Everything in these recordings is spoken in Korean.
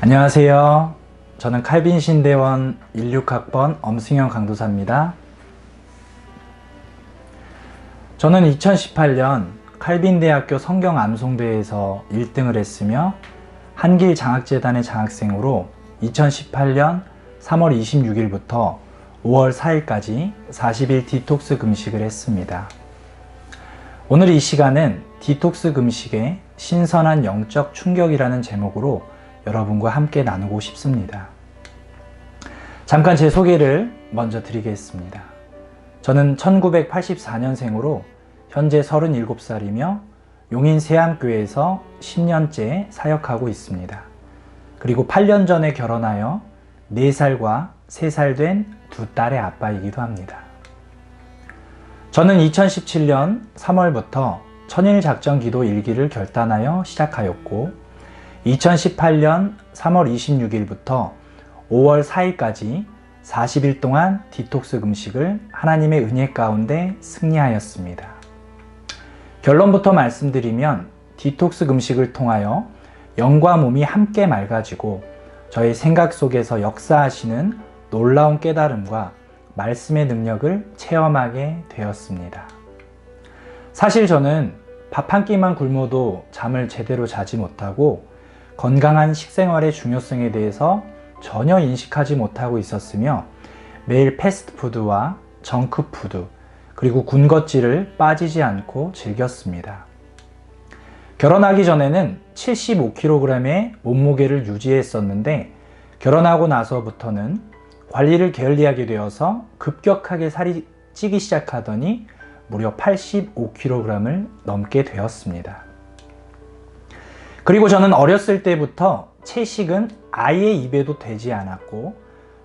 안녕하세요. 저는 칼빈 신대원 16학번 엄승현 강도사입니다. 저는 2018년 칼빈 대학교 성경 암송대회에서 1등을 했으며 한길 장학재단의 장학생으로 2018년 3월 26일부터 5월 4일까지 40일 디톡스 금식을 했습니다. 오늘 이 시간은 디톡스 금식의 신선한 영적 충격이라는 제목으로 여러분과 함께 나누고 싶습니다. 잠깐 제 소개를 먼저 드리겠습니다. 저는 1984년생으로 현재 37살이며 용인 세암교회에서 10년째 사역하고 있습니다. 그리고 8년 전에 결혼하여 4살과 3살 된 두 딸의 아빠이기도 합니다. 저는 2017년 3월부터 천일 작전 기도 일기를 결단하여 시작하였고 2018년 3월 26일부터 5월 4일까지 40일 동안 디톡스 금식을 하나님의 은혜 가운데 승리하였습니다. 결론부터 말씀드리면 디톡스 금식을 통하여 영과 몸이 함께 맑아지고 저의 생각 속에서 역사하시는 놀라운 깨달음과 말씀의 능력을 체험하게 되었습니다. 사실 저는 밥 한 끼만 굶어도 잠을 제대로 자지 못하고 건강한 식생활의 중요성에 대해서 전혀 인식하지 못하고 있었으며 매일 패스트푸드와 정크푸드 그리고 군것질을 빠지지 않고 즐겼습니다. 결혼하기 전에는 75kg의 몸무게를 유지했었는데 결혼하고 나서부터는 관리를 게을리하게 되어서 급격하게 살이 찌기 시작하더니 무려 85kg을 넘게 되었습니다. 그리고 저는 어렸을 때부터 채식은 아예 입에도 되지 않았고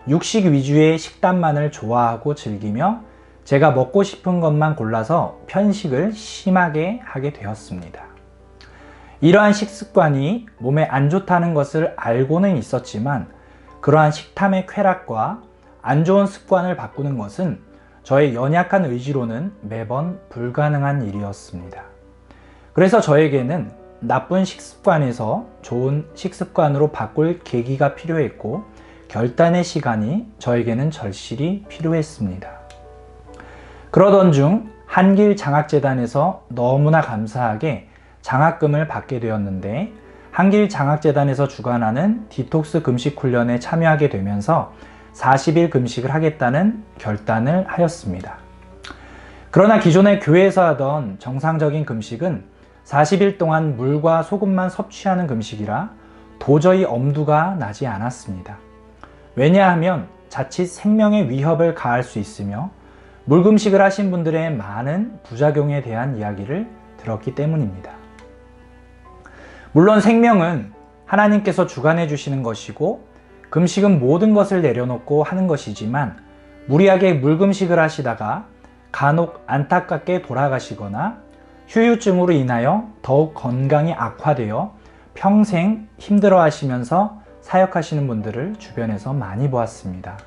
육식 위주의 식단만을 좋아하고 즐기며 제가 먹고 싶은 것만 골라서 편식을 심하게 하게 되었습니다. 이러한 식습관이 몸에 안 좋다는 것을 알고는 있었지만 그러한 식탐의 쾌락과 안 좋은 습관을 바꾸는 것은 저의 연약한 의지로는 매번 불가능한 일이었습니다. 그래서 저에게는 나쁜 식습관에서 좋은 식습관으로 바꿀 계기가 필요했고 결단의 시간이 저에게는 절실히 필요했습니다. 그러던 중 한길 장학재단에서 너무나 감사하게 장학금을 받게 되었는데 한길 장학재단에서 주관하는 디톡스 금식 훈련에 참여하게 되면서 40일 금식을 하겠다는 결단을 하였습니다. 그러나 기존에 교회에서 하던 정상적인 금식은 40일 동안 물과 소금만 섭취하는 금식이라 도저히 엄두가 나지 않았습니다. 왜냐하면 자칫 생명의 위협을 가할 수 있으며 물금식을 하신 분들의 많은 부작용에 대한 이야기를 들었기 때문입니다. 물론 생명은 하나님께서 주관해 주시는 것이고 금식은 모든 것을 내려놓고 하는 것이지만 무리하게 물금식을 하시다가 간혹 안타깝게 돌아가시거나 휴유증으로 인하여 더욱 건강이 악화되어 평생 힘들어 하시면서 사역하시는 분들을 주변에서 많이 보았습니다.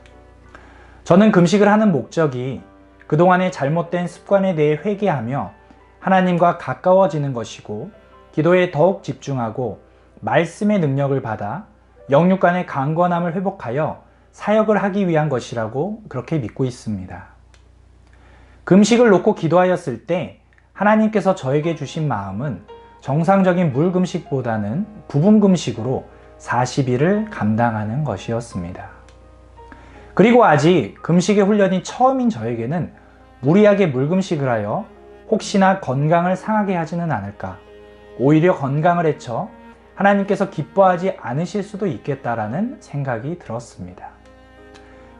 저는 금식을 하는 목적이 그동안의 잘못된 습관에 대해 회개하며 하나님과 가까워지는 것이고 기도에 더욱 집중하고 말씀의 능력을 받아 영육 간의 강건함을 회복하여 사역을 하기 위한 것이라고 그렇게 믿고 있습니다. 금식을 놓고 기도하였을 때 하나님께서 저에게 주신 마음은 정상적인 물금식보다는 부분금식으로 40일을 감당하는 것이었습니다. 그리고 아직 금식의 훈련이 처음인 저에게는 무리하게 물금식을 하여 혹시나 건강을 상하게 하지는 않을까 오히려 건강을 해쳐 하나님께서 기뻐하지 않으실 수도 있겠다라는 생각이 들었습니다.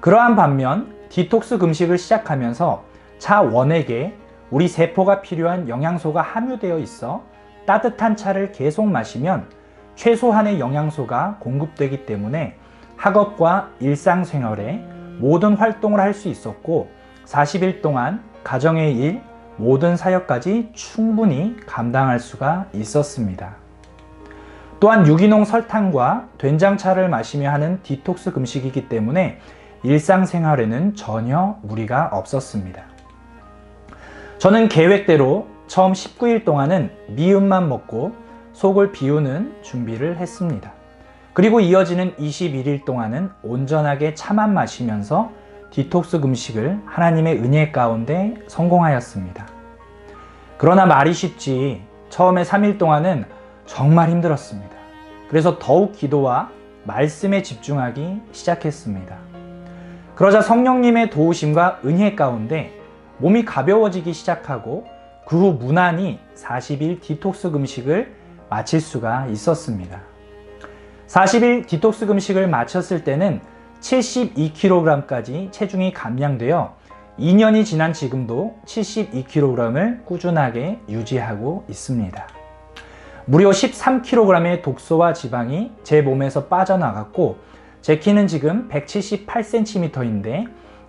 그러한 반면 디톡스 금식을 시작하면서 차 원액에 우리 세포가 필요한 영양소가 함유되어 있어 따뜻한 차를 계속 마시면 최소한의 영양소가 공급되기 때문에 학업과 일상생활에 모든 활동을 할 수 있었고 40일 동안 가정의 일, 모든 사역까지 충분히 감당할 수가 있었습니다. 또한 유기농 설탕과 된장차를 마시며 하는 디톡스 금식이기 때문에 일상생활에는 전혀 무리가 없었습니다. 저는 계획대로 처음 19일 동안은 미음만 먹고 속을 비우는 준비를 했습니다. 그리고 이어지는 21일 동안은 온전하게 차만 마시면서 디톡스 금식을 하나님의 은혜 가운데 성공하였습니다. 그러나 말이 쉽지 처음에 3일 동안은 정말 힘들었습니다. 그래서 더욱 기도와 말씀에 집중하기 시작했습니다. 그러자 성령님의 도우심과 은혜 가운데 몸이 가벼워지기 시작하고 그 후 무난히 40일 디톡스 금식을 마칠 수가 있었습니다. 40일 디톡스 금식을 마쳤을 때는 72kg까지 체중이 감량되어 2년이 지난 지금도 72kg을 꾸준하게 유지하고 있습니다. 무려 13kg의 독소와 지방이 제 몸에서 빠져나갔고 제 키는 지금 178cm인데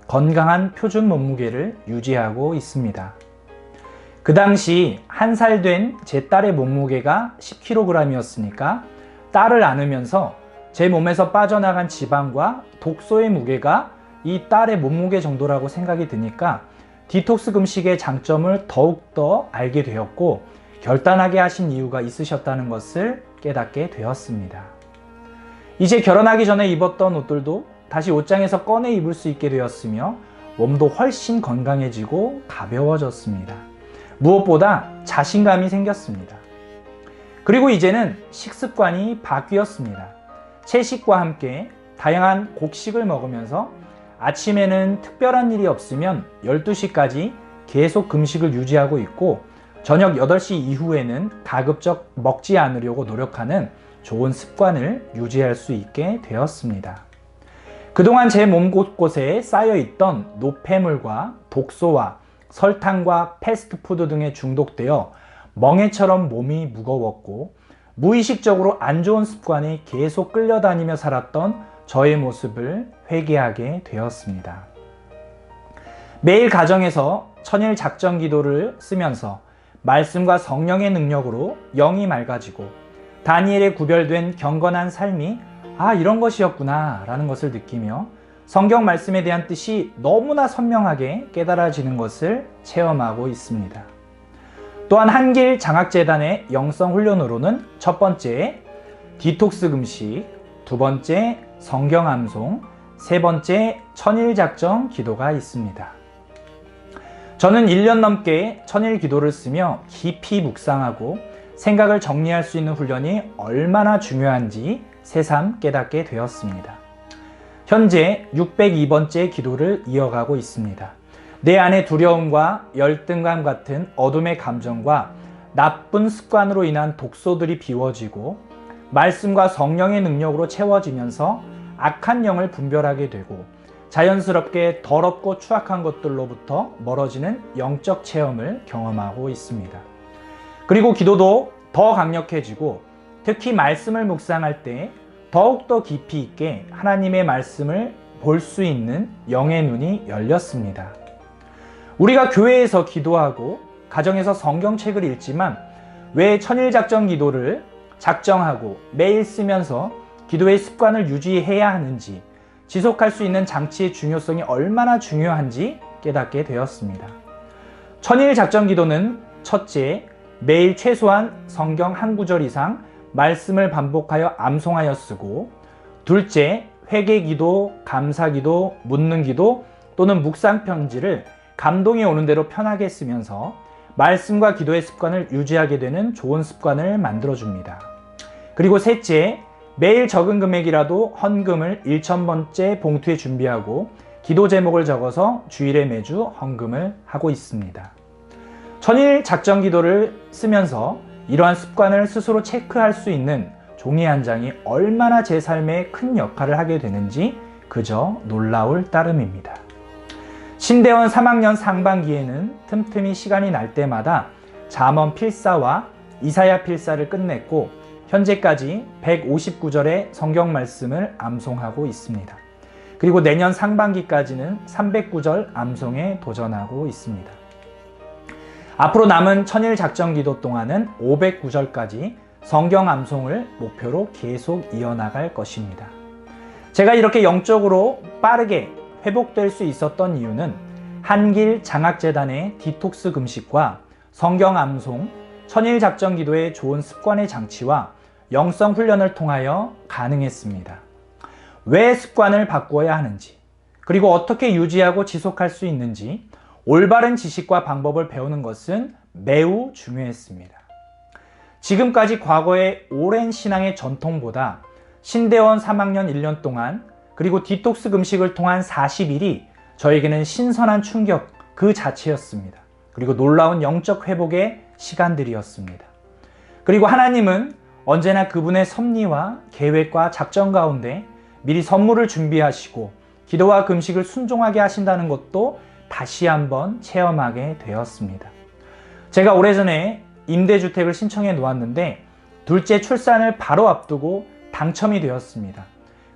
건강한 표준 몸무게를 유지하고 있습니다. 그 당시 한 살 된 제 딸의 몸무게가 10kg이었으니까 딸을 안으면서 제 몸에서 빠져나간 지방과 독소의 무게가 이 딸의 몸무게 정도라고 생각이 드니까 디톡스 금식의 장점을 더욱더 알게 되었고 결단하게 하신 이유가 있으셨다는 것을 깨닫게 되었습니다. 이제 결혼하기 전에 입었던 옷들도 다시 옷장에서 꺼내 입을 수 있게 되었으며 몸도 훨씬 건강해지고 가벼워졌습니다. 무엇보다 자신감이 생겼습니다. 그리고 이제는 식습관이 바뀌었습니다. 채식과 함께 다양한 곡식을 먹으면서 아침에는 특별한 일이 없으면 12시까지 계속 금식을 유지하고 있고 저녁 8시 이후에는 가급적 먹지 않으려고 노력하는 좋은 습관을 유지할 수 있게 되었습니다. 그동안 제 몸 곳곳에 쌓여있던 노폐물과 독소와 설탕과 패스트푸드 등에 중독되어 멍해처럼 몸이 무거웠고 무의식적으로 안 좋은 습관에 계속 끌려다니며 살았던 저의 모습을 회개하게 되었습니다. 매일 가정에서 천일 작전 기도를 쓰면서 말씀과 성령의 능력으로 영이 맑아지고 다니엘에 구별된 경건한 삶이 아, 이런 것이었구나 라는 것을 느끼며 성경 말씀에 대한 뜻이 너무나 선명하게 깨달아지는 것을 체험하고 있습니다. 또한 한길 장학재단의 영성 훈련으로는 첫 번째 디톡스 금식, 두 번째 성경 암송, 세 번째 천일 작정 기도가 있습니다. 저는 1년 넘게 천일 기도를 쓰며 깊이 묵상하고 생각을 정리할 수 있는 훈련이 얼마나 중요한지 새삼 깨닫게 되었습니다. 현재 602번째 기도를 이어가고 있습니다. 내 안의 두려움과 열등감 같은 어둠의 감정과 나쁜 습관으로 인한 독소들이 비워지고 말씀과 성령의 능력으로 채워지면서 악한 영을 분별하게 되고 자연스럽게 더럽고 추악한 것들로부터 멀어지는 영적 체험을 경험하고 있습니다. 그리고 기도도 더 강력해지고 특히 말씀을 묵상할 때 더욱더 깊이 있게 하나님의 말씀을 볼 수 있는 영의 눈이 열렸습니다. 우리가 교회에서 기도하고 가정에서 성경책을 읽지만 왜 천일작전 기도를 작정하고 매일 쓰면서 기도의 습관을 유지해야 하는지 지속할 수 있는 장치의 중요성이 얼마나 중요한지 깨닫게 되었습니다. 천일 작전 기도는 첫째, 매일 최소한 성경 한 구절 이상 말씀을 반복하여 암송하여 쓰고 둘째, 회개 기도, 감사 기도, 묻는 기도 또는 묵상 편지를 감동이 오는 대로 편하게 쓰면서 말씀과 기도의 습관을 유지하게 되는 좋은 습관을 만들어 줍니다. 그리고 셋째, 매일 적은 금액이라도 헌금을 1천번째 봉투에 준비하고 기도 제목을 적어서 주일에 매주 헌금을 하고 있습니다. 천일 작전 기도를 쓰면서 이러한 습관을 스스로 체크할 수 있는 종이 한 장이 얼마나 제 삶에 큰 역할을 하게 되는지 그저 놀라울 따름입니다. 신대원 3학년 상반기에는 틈틈이 시간이 날 때마다 잠언 필사와 이사야 필사를 끝냈고 현재까지 159절의 성경 말씀을 암송하고 있습니다. 그리고 내년 상반기까지는 309절 암송에 도전하고 있습니다. 앞으로 남은 천일 작전 기도 동안은 509절까지 성경 암송을 목표로 계속 이어나갈 것입니다. 제가 이렇게 영적으로 빠르게 회복될 수 있었던 이유는 한길 장학재단의 디톡스 금식과 성경 암송, 천일 작전 기도의 좋은 습관의 장치와 영성 훈련을 통하여 가능했습니다. 왜 습관을 바꾸어야 하는지, 그리고 어떻게 유지하고 지속할 수 있는지 올바른 지식과 방법을 배우는 것은 매우 중요했습니다. 지금까지 과거의 오랜 신앙의 전통보다 신대원 3학년 1년 동안 그리고 디톡스 금식을 통한 40일이 저에게는 신선한 충격 그 자체였습니다. 그리고 놀라운 영적 회복의 시간들이었습니다. 그리고 하나님은 언제나 그분의 섭리와 계획과 작전 가운데 미리 선물을 준비하시고 기도와 금식을 순종하게 하신다는 것도 다시 한번 체험하게 되었습니다. 제가 오래전에 임대주택을 신청해 놓았는데 둘째 출산을 바로 앞두고 당첨이 되었습니다.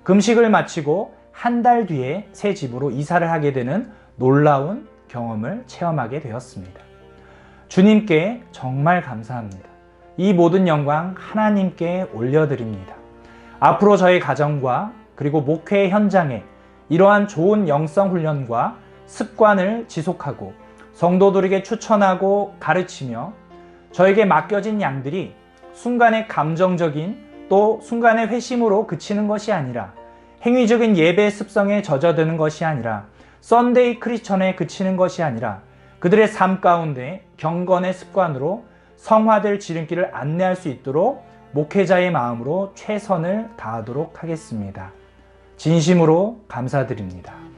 금식을 마치고 한 달 뒤에 새 집으로 이사를 하게 되는 놀라운 경험을 체험하게 되었습니다. 주님께 정말 감사합니다. 이 모든 영광 하나님께 올려드립니다. 앞으로 저의 가정과 그리고 목회 현장에 이러한 좋은 영성 훈련과 습관을 지속하고 성도들에게 추천하고 가르치며 저에게 맡겨진 양들이 순간의 감정적인 또 순간의 회심으로 그치는 것이 아니라 행위적인 예배 습성에 젖어드는 것이 아니라 썬데이 크리스천에 그치는 것이 아니라 그들의 삶 가운데 경건의 습관으로 성화될 지름길을 안내할 수 있도록 목회자의 마음으로 최선을 다하도록 하겠습니다. 진심으로 감사드립니다.